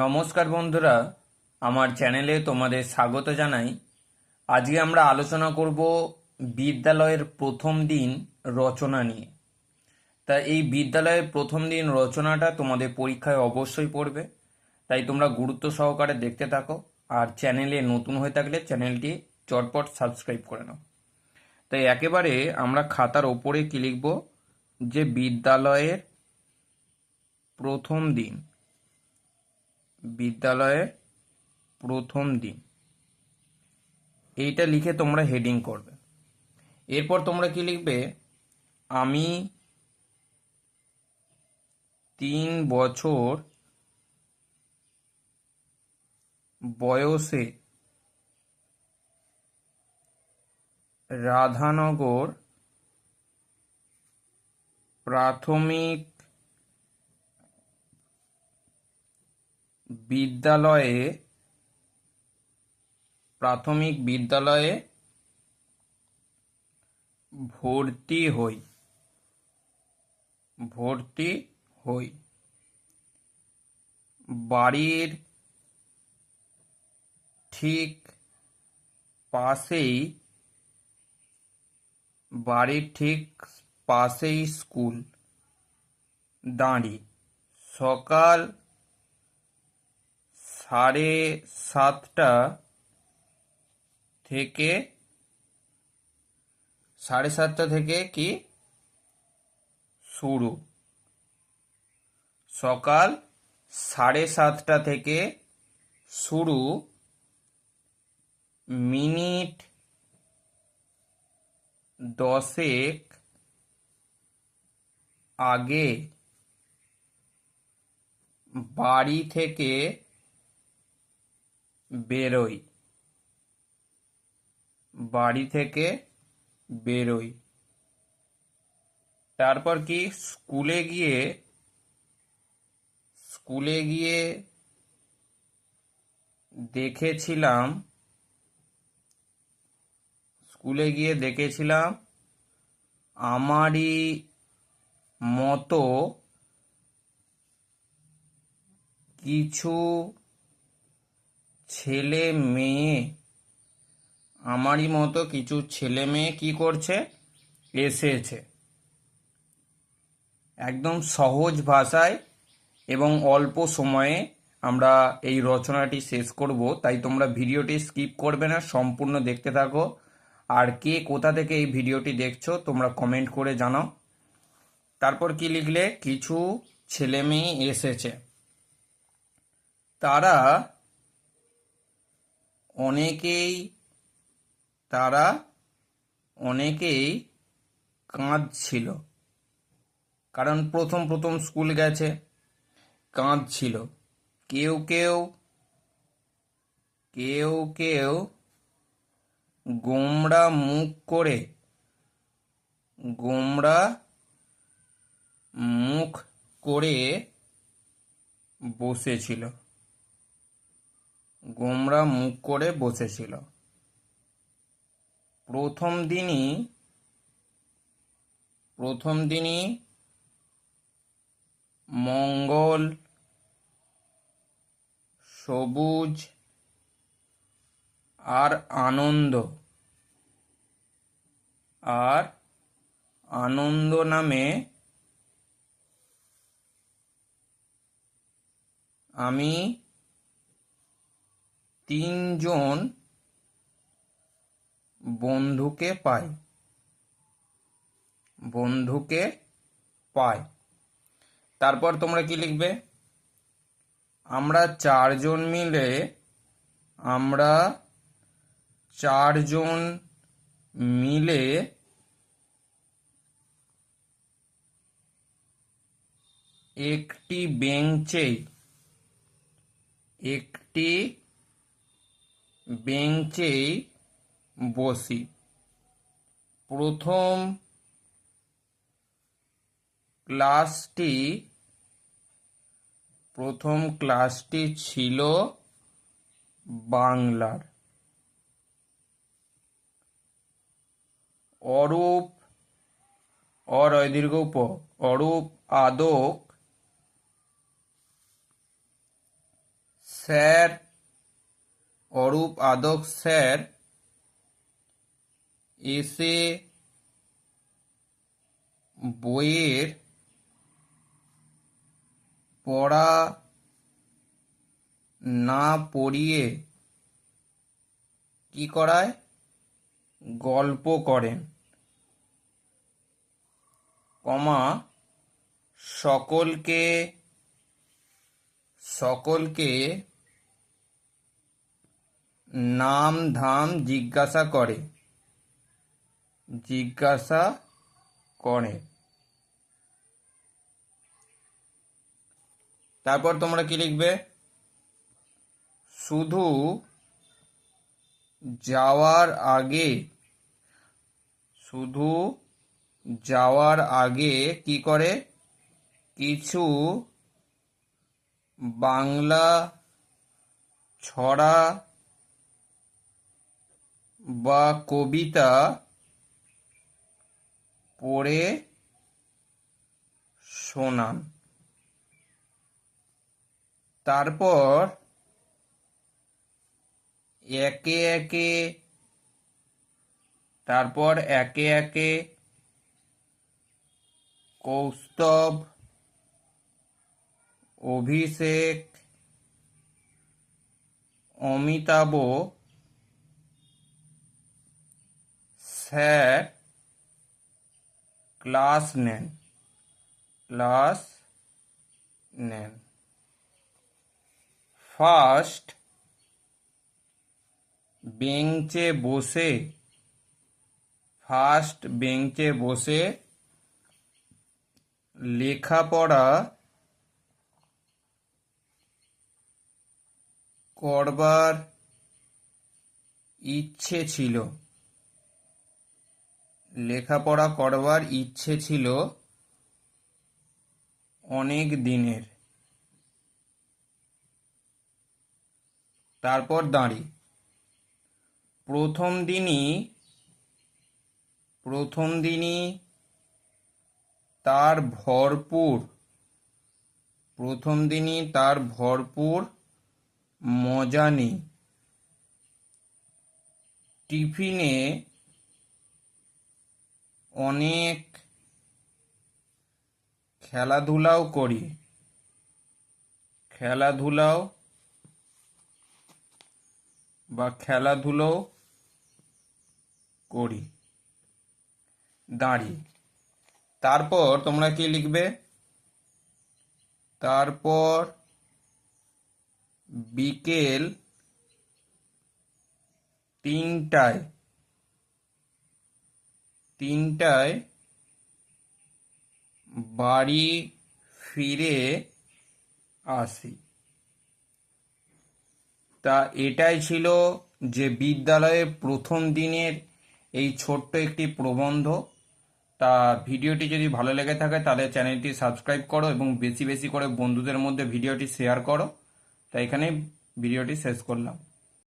নমস্কার বন্ধুরা, আমার চ্যানেলে তোমাদের স্বাগত জানাই। আজকে আমরা আলোচনা করব বিদ্যালয়ের প্রথম দিন রচনা নিয়ে। তা এই বিদ্যালয়ের প্রথম দিন রচনাটা তোমাদের পরীক্ষায় অবশ্যই পড়বে। তাই তোমরা গুরুত্ব সহকারে দেখতে থাকো আর চ্যানেলে নতুন হয়ে থাকলে চ্যানেলটি চটপট সাবস্ক্রাইব করে নাও। তাই একেবারে আমরা খাতার ওপরে কি লিখব? যে বিদ্যালয়ের প্রথম দিন। বিদ্যালয়ের প্রথম দিন। এইটা লিখে তোমরা হেডিং করবে। এরপর তোমরা কি লিখবে? আমি তিন বছর বয়সে রাধানগর প্রাথমিক বিদ্যালয়ে, প্রাথমিক বিদ্যালয়ে ভর্তি হই। ভর্তি হই। বাড়ির ঠিক পাশেই, বাড়ির ঠিক পাশেই স্কুল। দাঁড়ি। সকাল সাড়ে সাতটা থেকে, সাড়ে সাতটা থেকে কি? শুরু। সকাল সাড়ে সাতটা থেকে শুরু। মিনিট দশেক আগে বাড়ি থেকে বেরোই। বাড়ি থেকে বেরোই। তারপর কি? স্কুলে গিয়ে স্কুলে গিয়ে দেখেছিলাম, স্কুলে গিয়ে দেখেছিলাম আমারই মতো কিছু ছেলে মেয়ে। আমারই মতো কিছু ছেলে মেয়ে কি করছে? এসেছে। একদম সহজ ভাষায় এবং অল্প সময়ে আমরা এই রচনাটি শেষ করব। তাই তোমরা ভিডিওটি স্কিপ করবে না, সম্পূর্ণ দেখতে থাকো। আর কে কোথা থেকে এই ভিডিওটি দেখছ, তোমরা কমেন্ট করে জানাও। তারপর কি লিখলে? কিছু ছেলে মেয়ে এসেছে। তারা অনেকেই তারা অনেকেই কাঁদছিল। কারণ প্রথম প্রথম স্কুল গেছে, কাঁদছিল। কেউ কেউ কেউ কেউ গোমড়া মুখ করে, গোমড়া মুখ করে বসেছিল। গোমরা মুখ করে বসেছিল। প্রথম দিনই প্রথম দিনই মঙ্গল, সবুজ আর আনন্দ আর আনন্দ নামে আমি তিনজন বন্ধুকে পাই বন্ধুকে পাই তারপর তোমরা কি লিখবে? আমরা চারজন মিলে আমরা চারজন মিলে একটি বেঞ্চে, একটি বেঞ্চেই বসি। প্রথম ক্লাসটি প্রথম ক্লাসটি ছিল বাংলার। অরূপ, অরয়, দীর্ঘ উপ, অরূপ, আদক, স্যার অরূপ আদক স্যার, এসে বইয়ের পড়া না পড়িয়ে কি করায়? গল্প করেন। কমা, সকলকে সকলকে নাম ধাম জিজ্ঞাসা করে। জিজ্ঞাসা করে। তারপর তোমরা কি লিখবে? শুধু যাওয়ার আগে, শুধু যাওয়ার আগে কি করে? কিছু বাংলা ছড়া বা কবিতা পড়ে শোনান। তারপর একে একে তারপর একে একে কৌস্তব অভিষেক অমিতাভ স্যার, ক্লাস নেন ক্লাস নেন। ফার্স্ট বেঞ্চে বসে, ফার্স্ট বেঞ্চে বসে লেখাপড়া করবার ইচ্ছে ছিল। লেখাপড়া করবার ইচ্ছে ছিল অনেক দিনের। তারপর দাঁড়ি। প্রথম দিনই প্রথম দিনই তার ভরপুর, প্রথম দিনই তার ভরপুর মজা নেই। টিফিনে অনেক খেলাধুলাও করি। খেলাধুলাও বা খেলাধুলো করি। দাঁড়ি। তারপর তোমরা কি লিখবে? তারপর বিকেল তিনটায়। তিনটায় বাড়ি ফিরে আসি। তা এটাই ছিল যে বিদ্যালয়ে প্রথম দিনের এই ছোট্ট একটি প্রবন্ধ। তা ভিডিওটি যদি ভালো লেগে থাকে তাহলে চ্যানেলটি সাবস্ক্রাইব করো এবং বেশি বেশি করে বন্ধুদের মধ্যে ভিডিওটি শেয়ার করো। তা এখানেই ভিডিওটি শেষ করলাম।